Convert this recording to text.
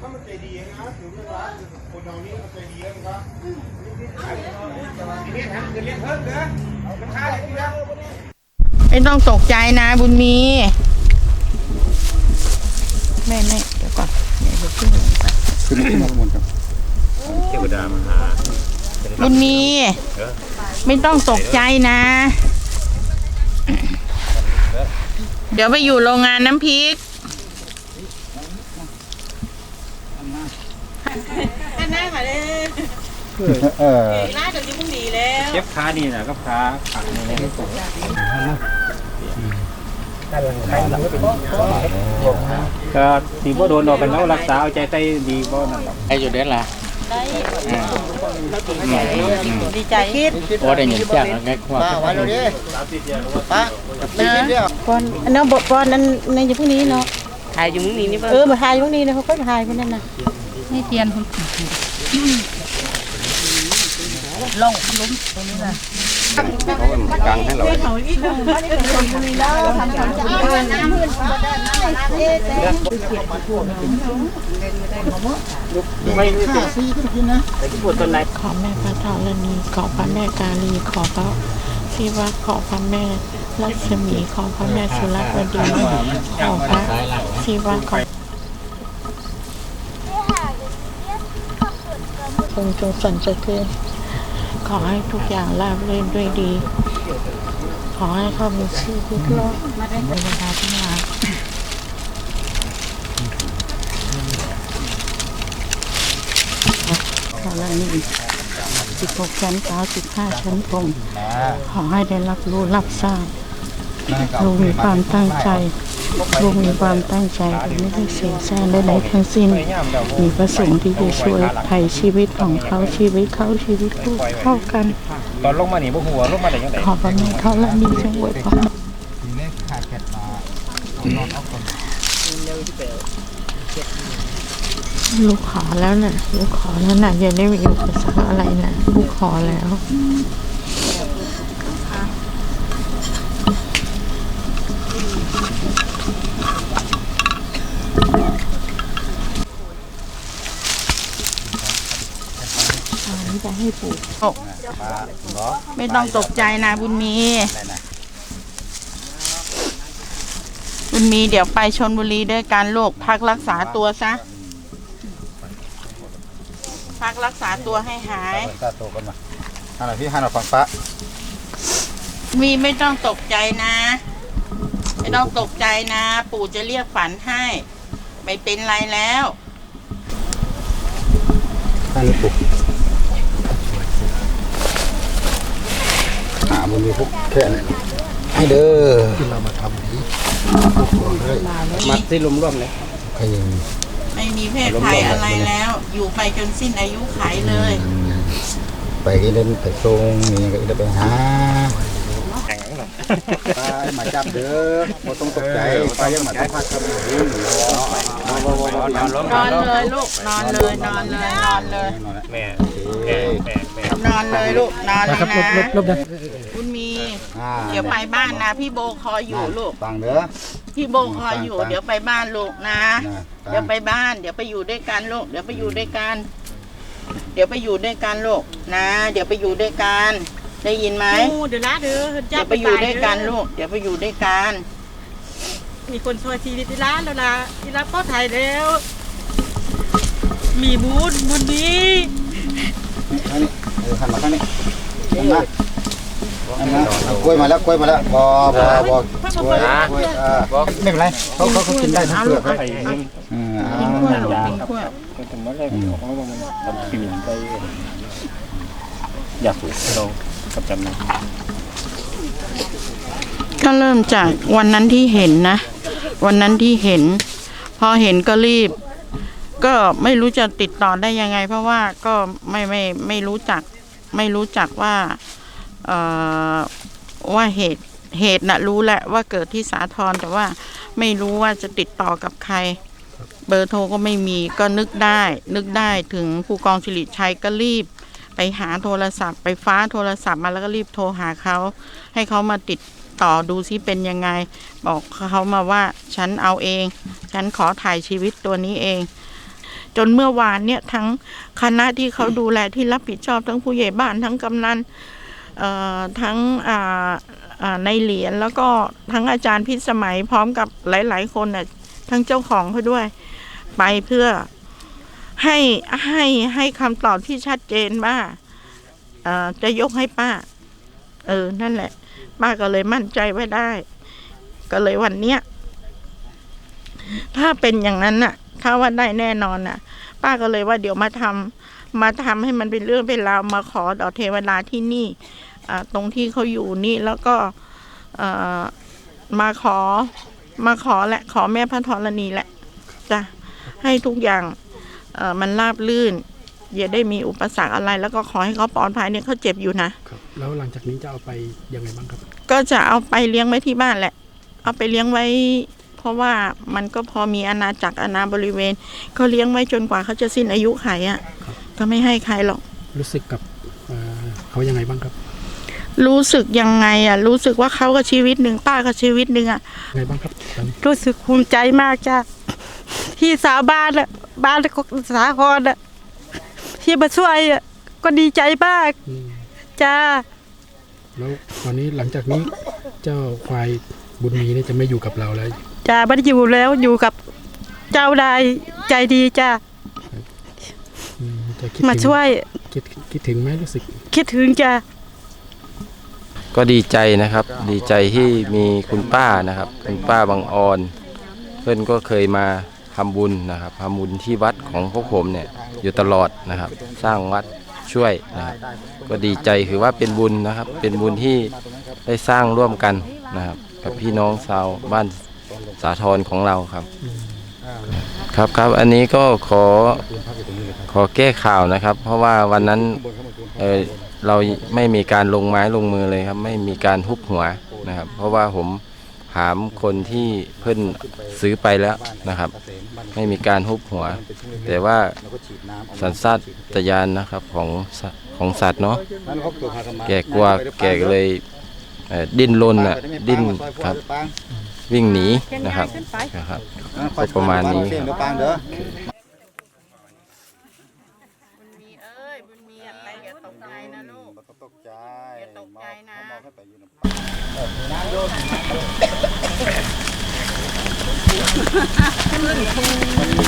ก็มันใจดีนะถึงเวลาคนเรานี่มันใจดีแล้วก็ทีนี้ทำเงินเลี้ยงเพิ่มเด้อมันค่าอะไรที่แล้วไม่ต้องตกใจนะบุญมีแม่แม่เดี๋ยวก่อนเดี๋ยวเดี๋ยวขึ้นลงไปขึ้นมาข้างบนครับเทวดามาหาบุญมีไม่ต้องตกใจนะ เดี๋ยวไปอยู่โรงงานน้ำพริก เออเจ็บขานี่นะก็ขาขาในนี้ก็ตีบ่โดนออกเป็นแล้วรักษาเอาใจใส่ดีบ่นั่นหรอกไอ้อยู่เด็ดล่ะดีใจคิดโอ้ได้ยินเสียงแล้วไงควาป้าไว้เลยดิป้าไม่กินเดียวก่อนอันนั้นบอกก่อนนั้นในอยู่พวกนี้เนาะถ่ายอยู่มึงนี่นี่เบิ่งเออมาถ่ายอยู่พวกนี้นะเขาก็ถ่ายพวกนั้นนะนี่เทียนคุ ณกลางให้เราไม่ค่าซีก็กินนะแต่ที่ปวดต้นไหนขอแม่พระธรณีขอพระแม่กาลีขอพระศิวะขอพระแม่ลักษมีขอพระแม่สุรบดีขอพระศิวะขอคงจงสันจะเกิน ขอให้ทุกอย่างราบรื่นด้วยดี ขอให้เขามีชีวิตรอดในเวลาทั้งหลายขอละนี้สิบหกชั้นฟ้าสิบห้าชั้นพรมขอให้ได้รับรู้รับทราบลุงมีความตั้งใจ ลุงมีความตั้งใจโดยไม่ได้เสียแซงใดๆทั้งสิ้น มีประสงค์ที่จะช่วยไถ่ชีวิตของเขาชีวิตเขาชีวิตลูกเข้ากัน ตอนลงมาหนีบ่หัวลงมาได้ยังไงขอพระแม่เขาและนี้จงอวยพรทีนี้ขาดแคทมาลูกขอแล้วน่ะ ลูกขอแล้วน่ะอย่าได้มีอุปสรรคอะไรน่ะลูกขอแล้ว อันนี้จะให้ปู่ไม่ต้องตกใจนะบุญมี บุญมีเดี๋ยวไปชนบุรีด้วยการโรคพักรักษาตัวซะ พักรักษาตัวให้หาย ตาโตกันมาหันหน่อยพี่หันหน่อยฟังป้ามีไม่ต้องตกใจนะ ไม่ต้องตกใจนะ ปู่จะเรียกฝันให้ ไม่เป็นไรแล้วหันปุ๊บห มันมีพวกแค่นี้ให้เด้อที่เรามาทำนี้มัดที่รวมๆเลยใครยังไม่มีเพศภัยอะไรแล้ว อยู่ไปจนสิ้นอายุไขเลย ไปกินเล่นไปทรงนี่ก็จะไปหาแข็งหรอป้ามาจับเด้อบ่ต้องตกใจป้ายังมาต้องพักครับอยู่เนาะนอนล้มนอนเลยลูกนอนเลยนอนเลยนอนเลยแม่แม่แม่แม่นอนเลยลูกนอนเลยนะคุณมี อ่าเดี๋ยวไปบ้านนะ พี่โบคอยอยู่ลูก ฟังเด้อ พี่โบคอยอยู่เดี๋ยวไปบ้านลูกนะ นะ เดี๋ยวไปบ้าน เดี๋ยวไปอยู่ด้วยกันลูก เดี๋ยวไปอยู่ด้วยกัน เดี๋ยวไปอยู่ด้วยกันลูกนะ เดี๋ยวไปอยู่ด้วยกัน ได้ยินไหมอู้เดี๋ยวละเด้อเดี๋ยวไปอยู่ด้วยกันลูก เดี๋ยวไปอยู่ด้วยกัน มีคนช่วยชีวิตที่ร้านแล้วล่ะที่ร้านพ่อไทยแล้ว มีบุญบุญดีอันนี้เออหันมาข้างนี้หันมาหันมาเอาก ล้วยมาแล้วกล้วยมาแล้วบอบอบอกล้วยกล้วยอ่าไม่เป็นไรเขาเขาเขากินได้ทั้งเปลือกเลยไปนี่อืมกินกล้วยลูกกินกล้วยก็ถึงว่าแรกของว่ามันทำผิวไปอยากสูเรากับจำนะก็เริ่มจากวันนั้นที่เห็นนะ วันนั้นที่เห็น พอเห็นก็รีบ ก็ไม่รู้จะติดต่อได้ยังไง เพราะว่าก็ไม่ไม่ไม่รู้จัก ไม่รู้จักว่าเอ่อ ว่าเหตุเหตุน่ะรู้แหละว่าเกิดที่สาทรแต่ว่าไม่รู้ว่าจะติดต่อกับใคร เบอร์โทรก็ไม่มีก็นึกได้ นึกได้ถึงผู้กองสิริชัยก็รีบ ไปหาโทรศัพท์ไปฟ้าโทรศัพท์มาแล้วก็รีบโทรหาเขาให้เขามาติดต่อดูซิเป็นยังไง บอกเขามาว่าฉันเอาเอง ฉันขอถ่ายชีวิตตัวนี้เอง จนเมื่อวานเนี่ยทั้งคณะที่เขาดูแลที่รับผิดชอบทั้งผู้ใหญ่บ้านทั้งกำนัน ทั้งในเหรียญแล้วก็ทั้งอาจารย์พิสมัยพร้อมกับหลาย ๆ คนน่ะทั้งเจ้าของเขาด้วย ไปเพื่อให้ให้ให้คำตอบที่ชัดเจนว่าจะยกให้ป้า เออ นั่นแหละ ป้าก็เลยมั่นใจไว้ได้ ก็เลยวันเนี้ยถ้าเป็นอย่างนั้นน่ะ ถ้าว่าได้แน่นอนน่ะ ป้าก็เลยว่าเดี๋ยวมาทำมาทำให้มันเป็นเรื่องเป็นราวมาขอต่อเทวดาที่นี่ ตรงที่เขาอยู่นี่แล้วก็เอ่อมาขอมาขอแหละขอแม่พระธรณีแหละจ้ะให้ทุกอย่างเอ่อมันราบลื่น อย่าได้มีอุปสรรคอะไร แล้วก็ขอให้เขาปลอดภัยเนี่ยเขาเจ็บอยู่นะครับแล้วหลังจากนี้จะเอาไปยังไงบ้างครับ ก็จะเอาไปเลี้ยงไว้ที่บ้านแหละ เอาไปเลี้ยงไว้ เพราะว่ามันก็พอมีอาณาจักรอาณาบริเวณก็เลี้ยงไว้จนกว่าเขาจะสิ้นอายุไขอะก็ไม่ให้ใครหรอกรู้สึกกับเอ่อเขายังไงบ้างครับ รู้สึกยังไงอะ รู้สึกว่าเขาก็ชีวิตหนึ่งป้าก็ชีวิตหนึ่งอะยังไงบ้างครับตอนนี้รู้สึกภูมิใจมากจ้ะที่สาวบ้านอะบ้านของสาครอะที่มาช่วยอะก็ดีใจมากอืมจ้าแล้วตอนนี้หลังจากนี้เจ้าควายบุญมีเนี่ยจะไม่อยู่กับเราแล้ว จ้าไม่ได้อยู่แล้วอยู่กับเจ้านายใจดีจ้าอืมจะคิดมาถึงช่วยคิดคิดถึงไหมรู้สึกคิดถึงจ้า ก็ดีใจนะครับ ดีใจที่มีคุณป้านะครับ คุณป้าบางออน เพื่อนก็เคยมาทำบุญนะครับทำบุญที่วัดของพวกผมเนี่ยอยู่ตลอดนะครับ สร้างวัดช่วยนะครับก็ดีใจคือว่าเป็นบุญนะครับ เป็นบุญที่ได้สร้างร่วมกันนะครับ กับพี่น้องชาวบ้านสาธรของเราครับ ครับครับอันนี้ก็ขอขอแก้ข่าวนะครับ เพราะว่าวันนั้น เออเราไม่มีการลงไม้ลงมือเลยครับ ไม่มีการทุบหัวนะครับ เพราะว่าผมถามคนที่เพิ่นซื้อไปแล้วนะครับ ไม่มีการทุบหัว แต่ว่าสัญชาตญาณนะครับของของสัตว์เนาะแกกลัวแกก็เลยดิ้นรนอะดิ้นครับวิ่งหนีนะครับนะครับ ประมาณนี้ครับญมีเอ้ย บุญมีอย่าไปอย่าตกใจนะลูก ตกใจ อย่าตกใจนะ มองให้ไปอยู่ น้น